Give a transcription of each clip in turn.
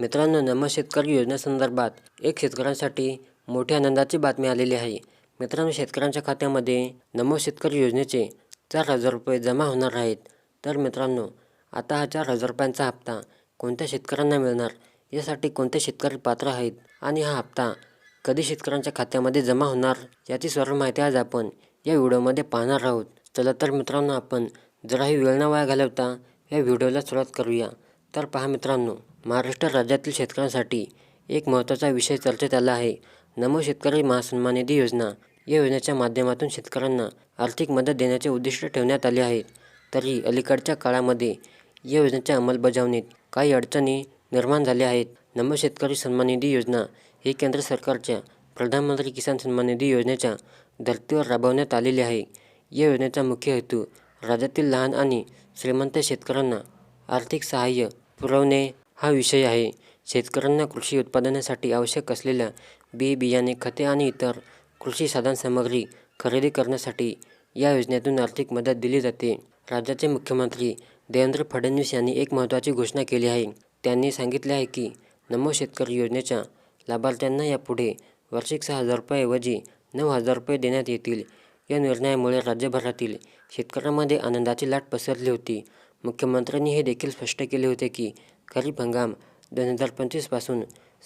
मित्रांनो नम शेतकरी योजनेसंदर्भात एक शेतकऱ्यांसाठी मोठ्या आनंदाची बातमी आलेली आहे. मित्रांनो शेतकऱ्यांच्या खात्यामध्ये नमो शेतकरी योजनेचे चार हजार रुपये जमा होणार आहेत. तर मित्रांनो आता हा चार हजार रुपयांचा हप्ता कोणत्या शेतकऱ्यांना मिळणार? यासाठी कोणते शेतकरी पात्र आहेत? आणि हा हप्ता कधी शेतकऱ्यांच्या खात्यामध्ये जमा होणार? याची सर्व माहिती आज आपण या व्हिडिओमध्ये पाहणार आहोत. चला तर मित्रांनो आपण जराही वेळ न वाया घालवता या व्हिडिओला सुरुवात करूया. तर पहा मित्रांनो महाराष्ट्र राज्यातील शेतकऱ्यांसाठी एक महत्त्वाचा विषय चर्चेत आला आहे. नमो शेतकरी महासन्मान निधी योजना. या योजनेच्या माध्यमातून शेतकऱ्यांना आर्थिक मदत देण्याचे उद्दिष्ट ठेवण्यात आले आहे तरी अलीकडच्या काळामध्ये या योजनेच्या अंमलबजावणीत काही अडचणी निर्माण झाल्या आहेत. नमो शेतकरी सन्मान निधी योजना ही केंद्र सरकारच्या प्रधानमंत्री किसान सन्मान निधी योजनेच्या धर्तीवर राबवण्यात आलेली आहे. या योजनेचा मुख्य हेतू राज्यातील लहान आणि श्रीमंत शेतकऱ्यांना आर्थिक सहाय्य पुरवणे हा विषय आहे. शेतकऱ्यांना कृषी उत्पादनासाठी आवश्यक असलेल्या बी बियाणे खते आणि इतर कृषी साधनसामग्री खरेदी करण्यासाठी या योजनेतून आर्थिक मदत दिली जाते. राज्याचे मुख्यमंत्री देवेंद्र फडणवीस यांनी एक महत्त्वाची घोषणा केली आहे. त्यांनी सांगितले आहे की नमो शेतकरी योजनेच्या लाभार्थ्यांना यापुढे वार्षिक सहा हजार रुपयाऐवजी नऊ हजार रुपये देण्यात येतील. या निर्णयामुळे राज्यभरातील शेतकऱ्यांमध्ये आनंदाची लाट पसरली होती. मुख्यमंत्र्यांनी हे देखील स्पष्ट केले होते की खरीप हंगाम दोन हजार पंचवीसपासून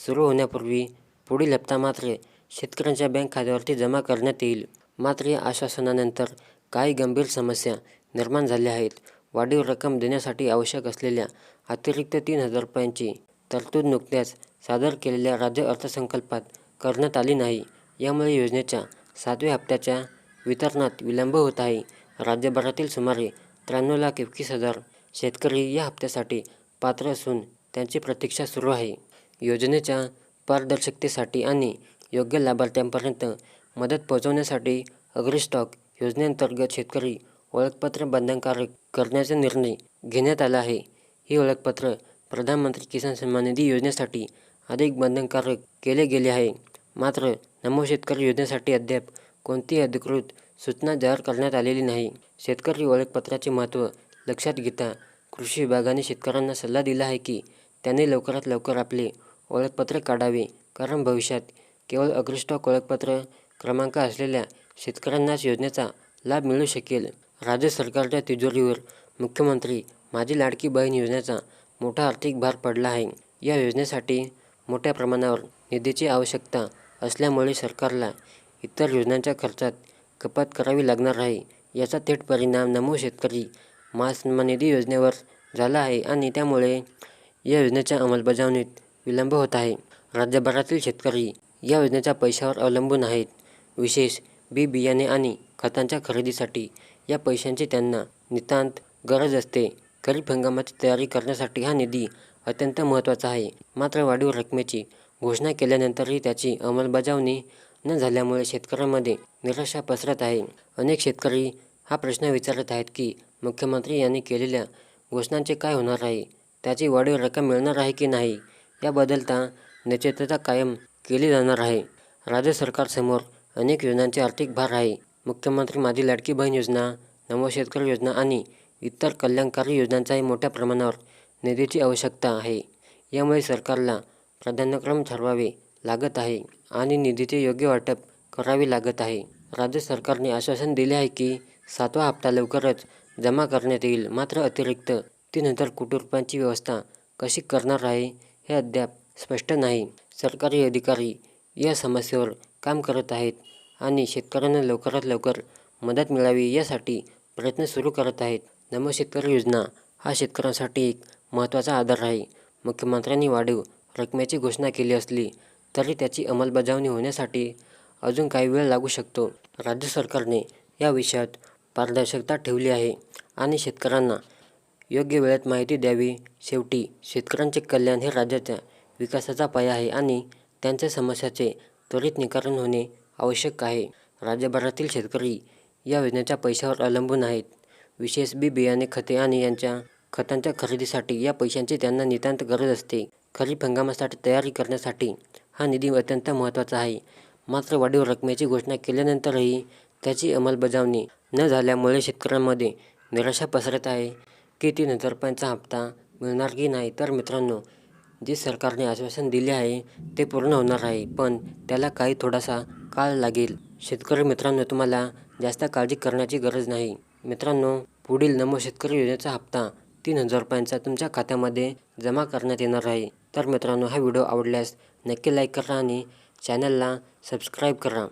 सुरू होण्यापूर्वी पुढील हप्ता मात्र शेतकऱ्यांच्या बँक खात्यावरती जमा करण्यात येईल. मात्र या आश्वासनानंतर काही गंभीर समस्या निर्माण झाल्या आहेत. वाढीव रक्कम देण्यासाठी आवश्यक असलेल्या अतिरिक्त तीन हजार रुपयांची तरतूद नुकत्याच सादर केलेल्या राज्य अर्थसंकल्पात करण्यात आली नाही. यामुळे योजनेच्या सातव्या हप्त्याच्या वितरणात विलंब होत आहे. राज्यभरातील सुमारे त्र्याण्णव लाख एकवीस हजार शेतकरी या हप्त्यासाठी पात्र असून त्यांची प्रतीक्षा सुरू आहे. योजनेच्या पारदर्शकतेसाठी आणि योग्य लाभार्थ्यांपर्यंत मदत पोहोचवण्यासाठी अग्रिस्टॉक योजनेअंतर्गत शेतकरी ओळखपत्र बंधनकारक करण्याचा निर्णय घेण्यात आला आहे. ही ओळखपत्र प्रधानमंत्री किसान सन्मान निधी योजनेसाठी अधिक बंधनकारक केले गेले आहे. मात्र नमो शेतकरी योजनेसाठी अद्याप कोणतीही अधिकृत सूचना जाहीर करण्यात आलेली नाही. शेतकरी ओळखपत्राचे महत्त्व लक्षात घेता कृषी विभागाने शेतकऱ्यांना सल्ला दिला आहे की त्यांनी लवकरात लवकर आपले ओळखपत्र काढावे. कारण भविष्यात केवळ अग्रस्टॉक ओळखपत्र क्रमांक असलेल्या शेतकऱ्यांनाच योजनेचा लाभ मिळू शकेल. राज्य सरकारच्या तिजोरीवर मुख्यमंत्री माझी लाडकी बहीण योजनेचा मोठा आर्थिक भार पडला आहे. या योजनेसाठी मोठ्या प्रमाणावर निधीची आवश्यकता असल्यामुळे सरकारला इतर योजनांच्या खर्चात कपात करावी लागणार आहे. याचा थेट परिणाम नमो शेतकरी महासन्मान निधी योजनेवर झाला आहे आणि त्यामुळे या योजनेच्या अंमलबजावणीत विलंब होत आहे. राज्यभरातील शेतकरी या योजनेच्या पैशावर अवलंबून आहेत. विशेष बी बियाणे आणि खतांच्या खरेदीसाठी या पैशांची त्यांना नितांत गरज असते. खरीप हंगामाची तयारी करण्यासाठी हा निधी अत्यंत महत्त्वाचा आहे. मात्र वाढीव रकमेची घोषणा केल्यानंतरही त्याची अंमलबजावणी न झाल्यामुळे शेतकऱ्यांमध्ये निराशा पसरत आहे. अनेक शेतकरी हा प्रश्न विचारत आहेत की मुख्यमंत्री यांनी केलेल्या घोषणांचे काय होणार आहे? त्याची वाढीव रक्कम मिळणार आहे की नाही? या बदलता निश्चितता कायम केली जाणार आहे. राज्य सरकारसमोर अनेक योजनांचे आर्थिक भार आहे. मुख्यमंत्री माझी लाडकी बहीण योजना नमो शेतकरी योजना आणि इतर कल्याणकारी योजनांचाही मोठ्या प्रमाणावर निधीची आवश्यकता आहे. यामुळे सरकारला प्राधान्यक्रम ठरवावे लागत आहे आणि निधीचे योग्य वाटप करावे लागत आहे. राज्य सरकारने आश्वासन दिले आहे की सातवा हप्ता लवकरच जमा करण्यात येईल. मात्र अतिरिक्त तीन हजार कोटी रुपयांची व्यवस्था कशी करणार आहे हे अद्याप स्पष्ट नाही. सरकारी अधिकारी या समस्येवर काम करत आहेत आणि शेतकऱ्यांना लवकरात लवकर मदत मिळावी यासाठी प्रयत्न सुरू करत आहेत. नमो शेतकरी योजना हा शेतकऱ्यांसाठी एक महत्त्वाचा आधार आहे. मुख्यमंत्र्यांनी वाढीव रकमेची घोषणा केली असली तरी त्याची अंमलबजावणी होण्यासाठी अजून काही वेळ लागू शकतो. राज्य सरकारने या विषयात पारदर्शकता ठेवली आहे आणि शेतकऱ्यांना योग्य वेळेत माहिती द्यावी. शेवटी शेतकऱ्यांचे कल्याण हे राज्याच्या विकासाचा पाया आहे आणि त्यांच्या समस्याचे त्वरित निकारण होणे आवश्यक आहे. राज्यभरातील शेतकरी या योजनेच्या पैशावर अवलंबून आहेत. विशेष बी बियाणे खते आणि यांच्या खतांच्या खरेदीसाठी या पैशांची त्यांना नितांत गरज असते. खरीप हंगामासाठी तयारी करण्यासाठी हा निधी अत्यंत महत्त्वाचा आहे. मात्र वाढीव रकमेची घोषणा केल्यानंतरही त्याची अंमलबजावणी न झाल्यामुळे शेतकऱ्यांमध्ये निराशा पसरत आहे की तीन हजार रुपयांचा हप्ता मिळणार की नाही. तर मित्रांनो जे सरकारने आश्वासन दिले आहे ते पूर्ण होणार आहे पण त्याला काही थोडासा काळ लागेल. शेतकरी मित्रांनो तुम्हाला जास्त काळजी करण्याची गरज नाही. मित्रांनो पुढील नमो शेतकरी योजनेचा हप्ता तीन हजार रुपयांचा तुमच्या खात्यामध्ये जमा करण्यात येणार आहे. तर मित्रांनो हा व्हिडिओ आवडल्यास नक्की लाईक करा आणि चॅनलला सबस्क्राईब करा.